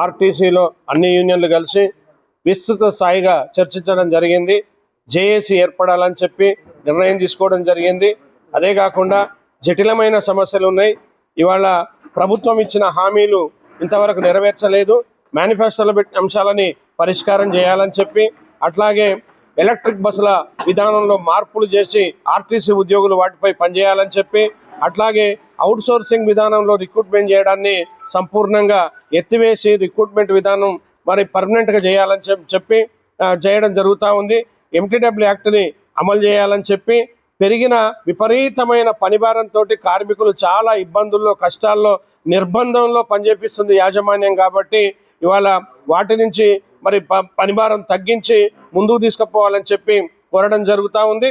ఆర్టీసీలో అన్ని యూనియన్లు కలిసి విస్తృత స్థాయిగా చర్చించడం జరిగింది. జేఏసీ ఏర్పడాలని చెప్పి నిర్ణయం తీసుకోవడం జరిగింది. అదే కాకుండా జటిలమైన సమస్యలు ఉన్నాయి. ఇవాళ ప్రభుత్వం ఇచ్చిన హామీలు ఇంతవరకు నెరవేర్చలేదు. మేనిఫెస్టోలో పెట్టిన అంశాలని పరిష్కారం చేయాలని చెప్పి అట్లాగే ఎలక్ట్రిక్ బస్సుల విధానంలో మార్పులు చేసి ఆర్టీసీ ఉద్యోగులు వాటిపై పనిచేయాలని చెప్పి అట్లాగే అవుట్ సోర్సింగ్ విధానంలో రిక్రూట్మెంట్ చేయడాన్ని సంపూర్ణంగా ఎత్తివేసి రిక్రూట్మెంట్ విధానం మరి పర్మనెంట్గా చేయాలని చెప్పి చేయడం జరుగుతూ ఉంది. ఎంటీడబ్ల్యూ యాక్ట్ని అమలు చేయాలని చెప్పి పెరిగిన విపరీతమైన పనిభారంతో కార్మికులు చాలా ఇబ్బందుల్లో కష్టాల్లో నిర్బంధంలో పనిచేపిస్తుంది యాజమాన్యం కాబట్టి ఇవాళ వాటి నుంచి మరి ప- పనిభారం తగ్గించి ముందుకు తీసుకుపోవాలని చెప్పి కోరడం జరుగుతూ ఉంది.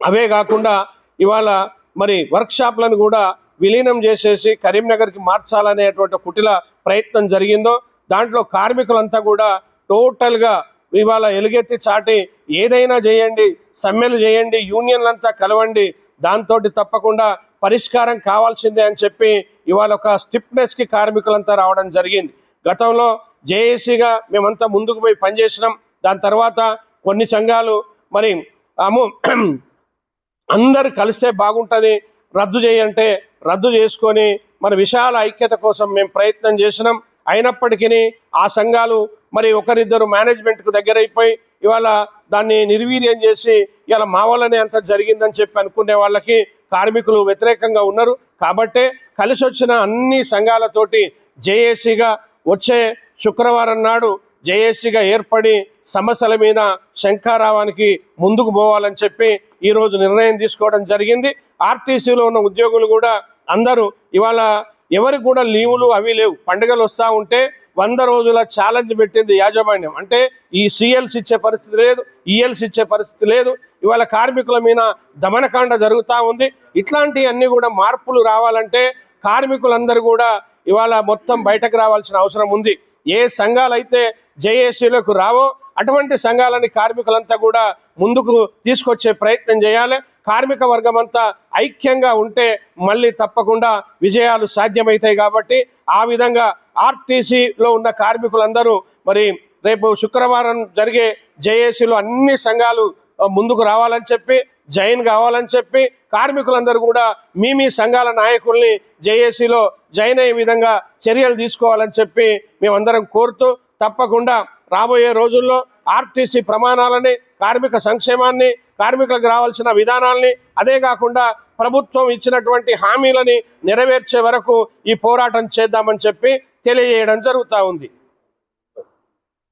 అవే కాకుండా ఇవాళ మరి వర్క్షాప్లను కూడా విలీనం చేసేసి కరీంనగర్కి మార్చాలనేటువంటి కుటిల ప్రయత్నం జరిగిందో దాంట్లో కార్మికులంతా కూడా టోటల్గా ఇవాళ ఎలుగెత్తి చాటి ఏదైనా చేయండి సమ్మెలు చేయండి యూనియన్లంతా కలవండి దాంతో తప్పకుండా పరిష్కారం కావాల్సిందే అని చెప్పి ఇవాళ ఒక స్టిఫ్నెస్కి కార్మికులంతా రావడం జరిగింది. గతంలో జేఏసీగా మేమంతా ముందుకు పోయి పనిచేసినాం. దాని తర్వాత కొన్ని సంఘాలు మరి అము అందరు కలిస్తే బాగుంటుంది రద్దు చేయంటే రద్దు చేసుకొని మన విశాల ఐక్యత కోసం మేము ప్రయత్నం చేసినాం. అయినప్పటికీ ఆ సంఘాలు మరి ఒకరిద్దరు మేనేజ్మెంట్కు దగ్గరైపోయి ఇవాళ దాన్ని నిర్వీర్యం చేసి ఇవాళ మా వల్లనే అంత జరిగిందని చెప్పి అనుకునే వాళ్ళకి కార్మికులు వ్యతిరేకంగా ఉన్నారు. కాబట్టే కలిసి వచ్చిన అన్ని సంఘాలతోటి జేఏసీగా వచ్చే శుక్రవారం నాడు జేఏసీగా ఏర్పడి సమస్యల మీద శంఖారావానికి ముందుకు పోవాలని చెప్పి ఈరోజు నిర్ణయం తీసుకోవడం జరిగింది. ఆర్టీసీలో ఉన్న ఉద్యోగులు కూడా అందరూ ఇవాళ ఎవరికి కూడా లీవులు అవి లేవు. పండుగలు వస్తూ ఉంటే వంద రోజుల ఛాలెంజ్ పెట్టింది యాజమాన్యం. అంటే ఈ సిఎల్స్ ఇచ్చే పరిస్థితి లేదు ఈఎల్స్ ఇచ్చే పరిస్థితి లేదు. ఇవాళ కార్మికుల మీద దమనకాండ జరుగుతూ ఉంది. ఇట్లాంటివన్నీ కూడా మార్పులు రావాలంటే కార్మికులందరూ కూడా ఇవాళ మొత్తం బయటకు రావాల్సిన అవసరం ఉంది. ఏ సంఘాలైతే జేఏసీలకు రావో అటువంటి సంఘాలని కార్మికులంతా కూడా ముందుకు తీసుకొచ్చే ప్రయత్నం చేయాలి. కార్మిక వర్గం అంతా ఐక్యంగా ఉంటే మళ్ళీ తప్పకుండా విజయాలు సాధ్యమవుతాయి కాబట్టి ఆ విధంగా ఆర్టీసీలో ఉన్న కార్మికులందరూ మరి రేపు శుక్రవారం జరిగే జేఏసీలో అన్ని సంఘాలు ముందుకు రావాలని చెప్పి జైన్ కావాలని చెప్పి కార్మికులందరూ కూడా మీ మీ సంఘాల నాయకుల్ని జేఏసీలో జైన్ అయ్యే విధంగా చర్యలు తీసుకోవాలని చెప్పి మేమందరం కోరుతూ తప్పకుండా రాబోయే రోజుల్లో ఆర్టీసీ ప్రమాణాలని కార్మిక సంక్షేమాన్ని కార్మికులకు రావాల్సిన విధానాల్ని అదే కాకుండా ప్రభుత్వం ఇచ్చినటువంటి హామీలని నెరవేర్చే వరకు ఈ పోరాటం చేద్దామని చెప్పి తెలియజేయడం జరుగుతూ ఉంది.